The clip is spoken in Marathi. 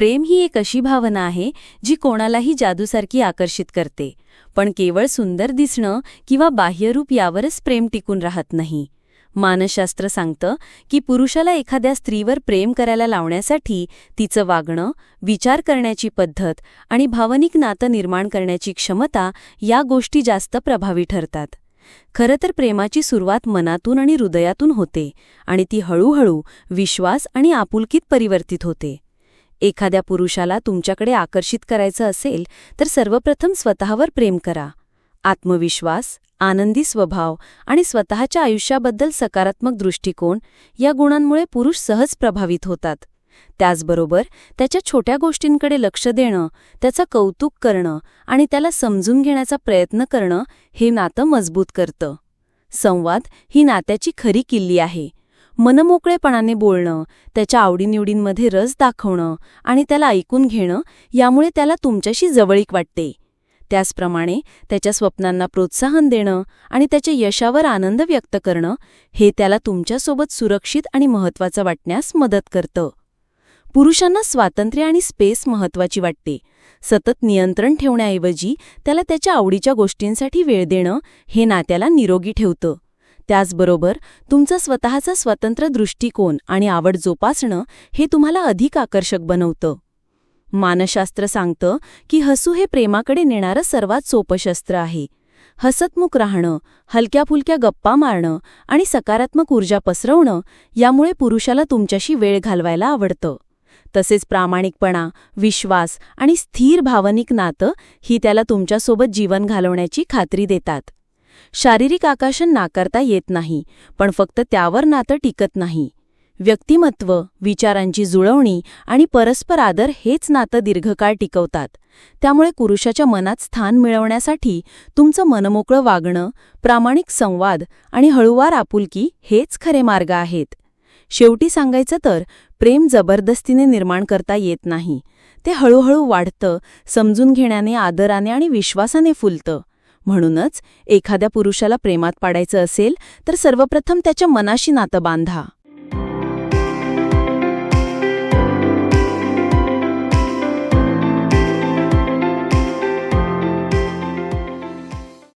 प्रेम ही एक अशी भावना आहे जी कोणालाही जादूसारखी आकर्षित करते. पण केवळ सुंदर दिसणं किंवा बाह्यरूप यावरच प्रेम टिकून राहत नाही. मानसशास्त्र सांगतं की पुरुषाला एखाद्या स्त्रीवर प्रेम करायला लावण्यासाठी तिचं वागणं विचार करण्याची पद्धत आणि भावनिक नातं निर्माण करण्याची क्षमता या गोष्टी जास्त प्रभावी ठरतात. खरं तर प्रेमाची सुरुवात मनातून आणि हृदयातून होते आणि ती हळूहळू विश्वास आणि आपुलकीत परिवर्तित होते. एखाद्या पुरुषाला तुमच्याकडे आकर्षित करायचं असेल तर सर्वप्रथम स्वतःवर प्रेम करा. आत्मविश्वास आनंदी स्वभाव आणि स्वतःच्या आयुष्याबद्दल सकारात्मक दृष्टिकोन या गुणांमुळे पुरुष सहज प्रभावित होतात. त्याचबरोबर त्याच्या छोट्या गोष्टींकडे लक्ष देणं त्याचं कौतुक करणं आणि त्याला समजून घेण्याचा प्रयत्न करणं हे नातं मजबूत करतं. संवाद ही नात्याची खरी किल्ली आहे. मनमोकळेपणाने बोलणं त्याच्या आवडीनिवडींमध्ये रस दाखवणं आणि त्याला ऐकून घेणं यामुळे त्याला तुमच्याशी जवळीक वाटते. त्याचप्रमाणे त्याच्या स्वप्नांना प्रोत्साहन देणं आणि त्याच्या यशावर आनंद व्यक्त करणं हे त्याला तुमच्यासोबत सुरक्षित आणि महत्त्वाचं वाटण्यास मदत करतं. पुरुषांना स्वातंत्र्य आणि स्पेस महत्त्वाची वाटते. सतत नियंत्रण ठेवण्याऐवजी त्याला त्याच्या आवडीच्या गोष्टींसाठी वेळ देणं हे नात्याला निरोगी ठेवतं. त्याचबरोबर तुमचा स्वतःचा स्वतंत्र दृष्टिकोन आणि आवड जोपासणं हे तुम्हाला अधिक आकर्षक बनवतं. मानशास्त्र सांगतं की हसू हे प्रेमाकडे नेणारं सर्वात सोपं शस्त्र आहे. हसतमुख राहणं हलक्या फुलक्या गप्पा मारणं आणि सकारात्मक ऊर्जा पसरवणं यामुळे पुरुषाला तुमच्याशी वेळ घालवायला आवडतं. तसेच प्रामाणिकपणा विश्वास आणि स्थिर भावनिक नातं ही त्याला तुमच्यासोबत जीवन घालवण्याची खात्री देतात. शारीरिक आकाशन नाकारता येत नाही पण फक्त त्यावर नातं टिकत नाही. व्यक्तिमत्व विचारांची जुळवणी आणि परस्पर आदर हेच नातं दीर्घकाळ टिकवतात. त्यामुळे पुरुषाच्या मनात स्थान मिळवण्यासाठी तुमचं मनमोकळं वागणं प्रामाणिक संवाद आणि हळूवार आपुलकी हेच खरे मार्ग आहेत. शेवटी सांगायचं तर प्रेम जबरदस्तीने निर्माण करता येत नाही. ते हळूहळू वाढतं समजून घेण्याने आदराने आणि विश्वासाने फुलतं. म्हणूनच एखाद्या पुरुषाला प्रेमात पाडायचं असेल तर सर्वप्रथम त्याच्या मनाशी नातं बांधा.